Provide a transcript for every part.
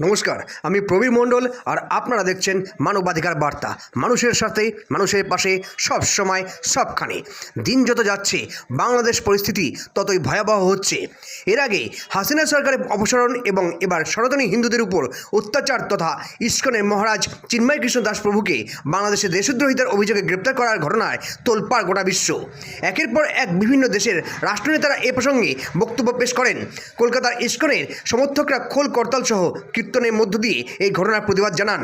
নমস্কার, আমি প্রবীর মণ্ডল আর আপনারা দেখছেন মানবাধিকার বার্তা। মানুষের সাথে মানুষের পাশে, সব সময়, সবখানে। দিন যত যাচ্ছে, বাংলাদেশ পরিস্থিতি ততই ভয়াবহ হচ্ছে। এর আগে হাসিনা সরকারের অপসারণ এবং এবার সনাতনী হিন্দুদের উপর অত্যাচার তথা ইস্কনের মহারাজ চিন্ময় কৃষ্ণ দাস প্রভুকে বাংলাদেশে দেশদ্রোহিতার অভিযোগে গ্রেপ্তার করার ঘটনায় তোলপাড় গোটা বিশ্ব। একের পর এক বিভিন্ন দেশের রাষ্ট্রনেতারা এ প্রসঙ্গে বক্তব্য পেশ করেন। কলকাতার ইস্কনের সমর্থকরা খোল করতাল সহ কীর্তনের মধ্য দিয়ে এই ঘটনার প্রতিবাদ জানান।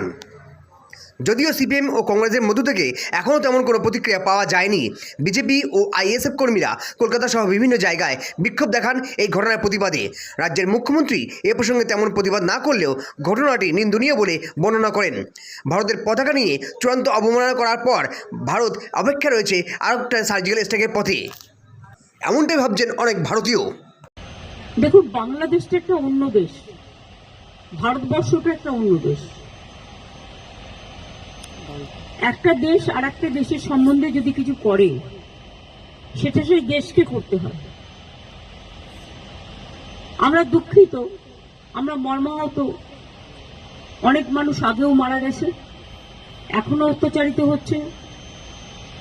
যদিও সিপিএম ও কংগ্রেসের মধ্য থেকে এখনও তেমন কোনো প্রতিক্রিয়া পাওয়া যায়নি, বিজেপি ও আইএসএফ কর্মীরা কলকাতা সহ বিভিন্ন জায়গায় বিক্ষোভ দেখান এই ঘটনার প্রতিবাদে। রাজ্যের মুখ্যমন্ত্রী এ প্রসঙ্গে তেমন প্রতিবাদ না করলেও ঘটনাটি নিন্দনীয় বলে বর্ণনা করেন। ভারতের পতাকা নিয়ে চূড়ান্ত অবমাননা করার পর ভারত অপেক্ষা রয়েছে আর একটা সার্জিক্যাল স্ট্রাইকের পথে। এমনটাই ভাবছেন অনেক ভারতীয়। দেখুন বাংলাদেশটা একটা অন্য দেশ। ভারতবর্ষটা একটা অন্য দেশ। একটা দেশ আর একটা দেশের সম্বন্ধে যদি কিছু করে, সেটা সেই দেশকে করতে হয় আমরা দুঃখিত, আমরা মর্মাহত। অনেক মানুষ আগেও মারা গেছে, এখনও অত্যাচারিত হচ্ছে।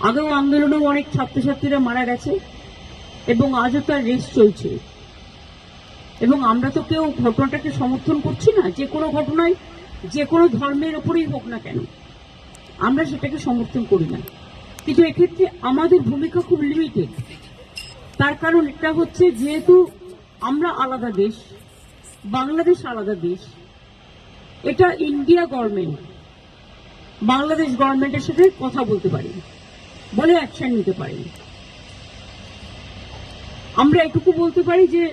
আগেও আন্দোলনেও অনেক ছাত্রছাত্রীরা মারা গেছে এবং আজও তার রেস চলছে। এবং আমরা তো কেউ ঘটনাটাকে সমর্থন করছি না, যে কোনো ঘটনায়, যে কোনো ধর্মের ওপরেই হোক না কেন। আমরা সেটাকে সমর্থন করি না। কিন্তু এক্ষেত্রে আমাদের ভূমিকা খুব লিমিটেড তার কারণ এটা হচ্ছে যেহেতু আমরা আলাদা দেশ, বাংলাদেশ আলাদা দেশ, এটা ইন্ডিয়া গভর্নমেন্ট, বাংলাদেশ গভর্নমেন্টের সাথে কথা বলতে পারি, বলে অ্যাকশন নিতে পারি। আমরা এটুকু বলতে পারি যে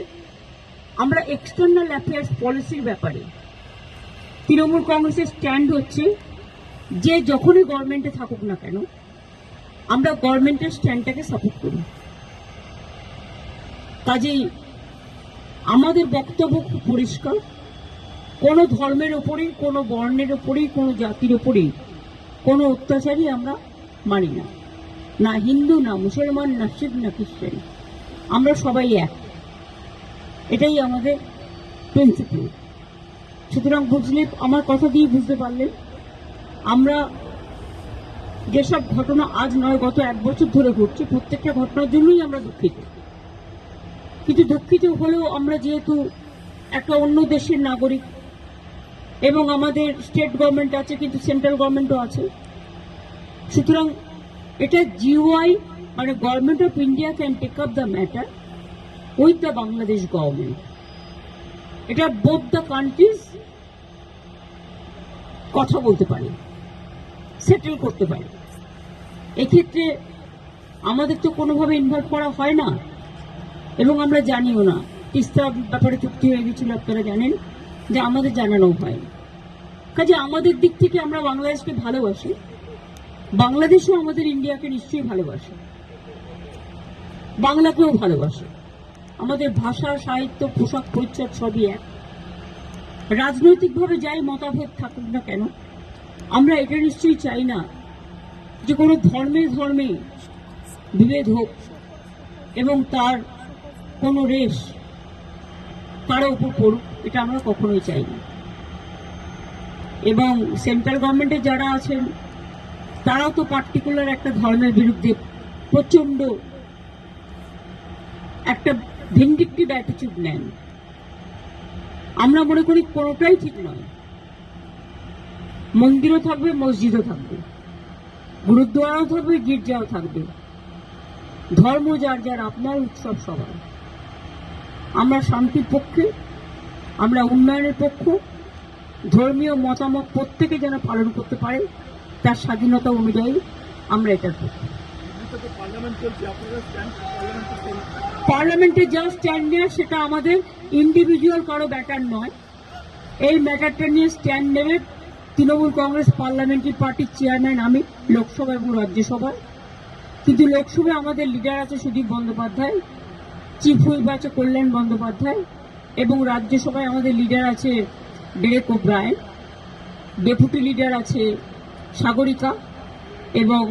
আমরা এক্সটার্নাল অ্যাফেয়ার্স পলিসির ব্যাপারে, তৃণমূল কংগ্রেসের স্ট্যান্ড হচ্ছে যে যখনই গভর্নমেন্টে থাকুক না কেন, আমরা গভর্নমেন্টের স্ট্যান্ডটাকে সাপোর্ট করি। কাজেই আমাদের বক্তব্য খুব পরিষ্কার। কোনো ধর্মের ওপরেই, কোনো বর্ণের ওপরেই, কোনো জাতির ওপরেই কোনো অত্যাচারই আমরা মানি না। না হিন্দু, না মুসলমান, না শিখ, না খ্রিস্টান। আমরা সবাই এক। এটাই আমাদের প্রিন্সিপাল সুতরাং বুঝলে আমার কথা দিয়ে বুঝতে পারলেন। আমরা যেসব ঘটনা আজ নয়, গত এক বছর ধরে ঘটছে, প্রত্যেকটা ঘটনার জন্যই আমরা দুঃখিত। কিন্তু দুঃখিত হলেও আমরা যেহেতু একটা অন্য দেশের নাগরিক এবং আমাদের স্টেট গভর্নমেন্ট আছে, কিন্তু সেন্ট্রাল গভর্নমেন্টও আছে। সুতরাং এটা জিওআই মানে government of India can take up the matter the Bangladesh government এটা বোথ দ্য কান্ট্রিজ কথা বলতে পারে সেটেল করতে পারে। এক্ষেত্রে আমাদের তো কোনোভাবে ইনভলভ করা হয় না, এবং আমরা জানিও না, তিস্তা ব্যাপারে চুক্তি হয়ে গেছিল, আপনারা জানেন, যে আমাদের জানানো হয়। কাজে আমাদের দিক থেকে আমরা বাংলাদেশকে ভালোবাসি, বাংলাদেশও আমাদের ইন্ডিয়াকে নিশ্চয়ই ভালোবাসে, বাংলাকেও ভালোবাসে। আমাদের ভাষা, সাহিত্য, পোশাক, পরিচ্ছদ সবই এক। রাজনৈতিকভাবে যাই মতাভেদ থাকুক না কেন, আমরা এটা নিশ্চয়ই চাই না যে কোনো ধর্মে ধর্মে বিভেদ হোক এবং তার কোনো রেশ কারও উপর পড়ুক, এটা আমরা কখনোই চাই না। এবং সেন্ট্রাল গভর্নমেন্টে যারা আছেন, তারাও তো পার্টিকুলার একটা ধর্মের বিরুদ্ধে প্রচণ্ড একটা ভিন্ডিকটিভ অ্যাটিচিউড নেন। আমরা মনে করি কোনোটাই ঠিক নয়। মন্দিরও থাকবে, মসজিদও থাকবে। গুরুদ্বারাও থাকবে, গির্জাও থাকবে। ধর্ম যার যার, আপনার উৎসব সবার। আমরা শান্তির পক্ষে, আমরা উন্নয়নের পক্ষ, ধর্মীয় মতামত প্রত্যেকে যেন পালন করতে পারে, তার স্বাধীনতা অনুযায়ী আমরা এটার পক্ষে। পার্লামেন্টে যা স্ট্যান্ড নেওয়া, সেটা আমাদের ইন্ডিভিজুয়াল কারও ব্যাটার নয়। এই ম্যাটারটা নিয়ে স্ট্যান্ড নেবে তৃণমূল কংগ্রেস পার্লামেন্টারি পার্টির চেয়ারম্যান আমি লোকসভা এবং রাজ্যসভায়। কিন্তু লোকসভায় আমাদের লিডার আছে সুদীপ বন্দ্যোপাধ্যায় চিফ হুইপ আছে কল্যাণ বন্দ্যোপাধ্যায়, এবং রাজ্যসভায় আমাদের লিডার আছে ডেরেক ওব্রায়ন ডেপুটি লিডার আছে সাগরিকা, এবং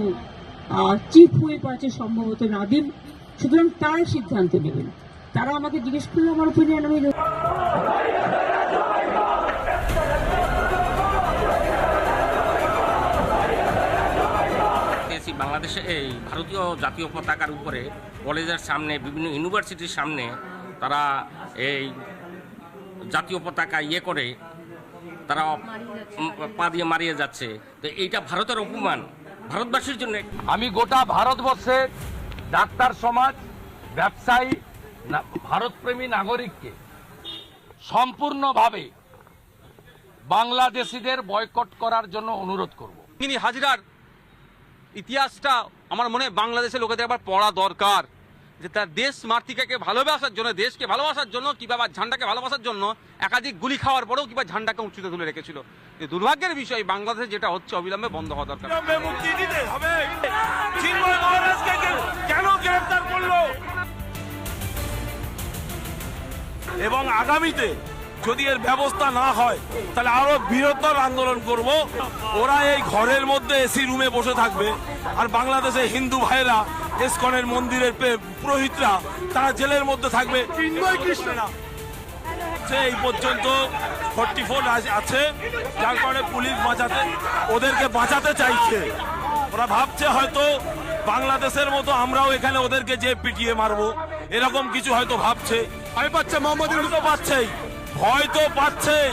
চিপ হয়ে পড়েছে সম্ভবত নাদিম? সুতরাং তার সিদ্ধান্ত নেবেন। তারা আমাকে জিজ্ঞেস করল, আমার ওপিনিয়ন আমি বাংলাদেশে, এই ভারতীয় জাতীয় পতাকার উপরে। কলেজের সামনে, বিভিন্ন ইউনিভার্সিটির সামনে তারা এই জাতীয় পতাকা ইয়ে করে, তারা পা দিয়ে মারিয়ে যাচ্ছে। তো এইটা ভারতের অপমান। ভারতবাসীর জন্য আমি গোটা ভারতবর্ষের ডাক্তার সমাজ ব্যবসায়ী ভারতপ্রেমী নাগরিককে সম্পূর্ণভাবে বাংলাদেশিদের বয়কট করার জন্য অনুরোধ করব। তিনি হাজিরার ইতিহাসটা আমার মনে হয় বাংলাদেশের লোকেদের আবার পড়া দরকার। যে তার দেশ মাতৃকাকে ভালোবাসার জন্য, দেশকে ভালোবাসার জন্য কিংবা ঝান্ডাকে ভালোবাসার জন্য একাধিক গুলি খাওয়ার পরেও কিংবা ঝান্ডাকে উঁচুতে তুলে রেখেছিল। যে দুর্ভাগ্যের বিষয়, বাংলাদেশে যেটা হচ্ছে অবিলম্বে বন্ধ হওয়া দরকার। এবং আগামীতে যদি এর ব্যবস্থা না হয় তাহলে আরও বৃহত্তর আন্দোলন করব। ওরা এই ঘরের মধ্যে এসি রুমে বসে থাকবে। আর বাংলাদেশে হিন্দু ভাইরা ইসকনের মন্দিরের পুরোহিতরা তারা জেলের মধ্যে থাকবে। এই পর্যন্ত ফর্টি ফোর আছে। যার কারণে পুলিশ বাঁচাতে ওদেরকে বাঁচাতে চাইছে। ওরা ভাবছে হয়তো বাংলাদেশের মতো আমরাও এখানে ওদেরকে যে পিটিয়ে মারবো। এরকম কিছু হয়তো ভাবছে। ভয় পাচ্ছে মোহাম্মদ পাচ্ছেই। ভয় তো পাচ্ছেই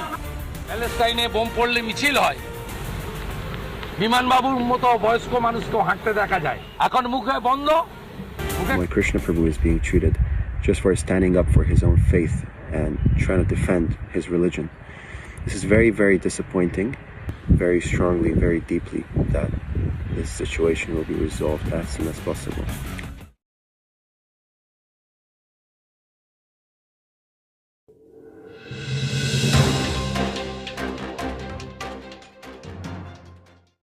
প্যালেস্টাইনে বোম পড়লে মিছিল হয় বিমানবাবুর মতো বয়স্ক মানুষকেও হাঁটতে দেখা যায় এখন মুখে বন্ধ মুখে why Krishna Prabhu is being treated just for standing up for his own faith and trying to defend his religion. This is very, very disappointing, very strongly, very deeply that this situation will be resolved as soon as possible.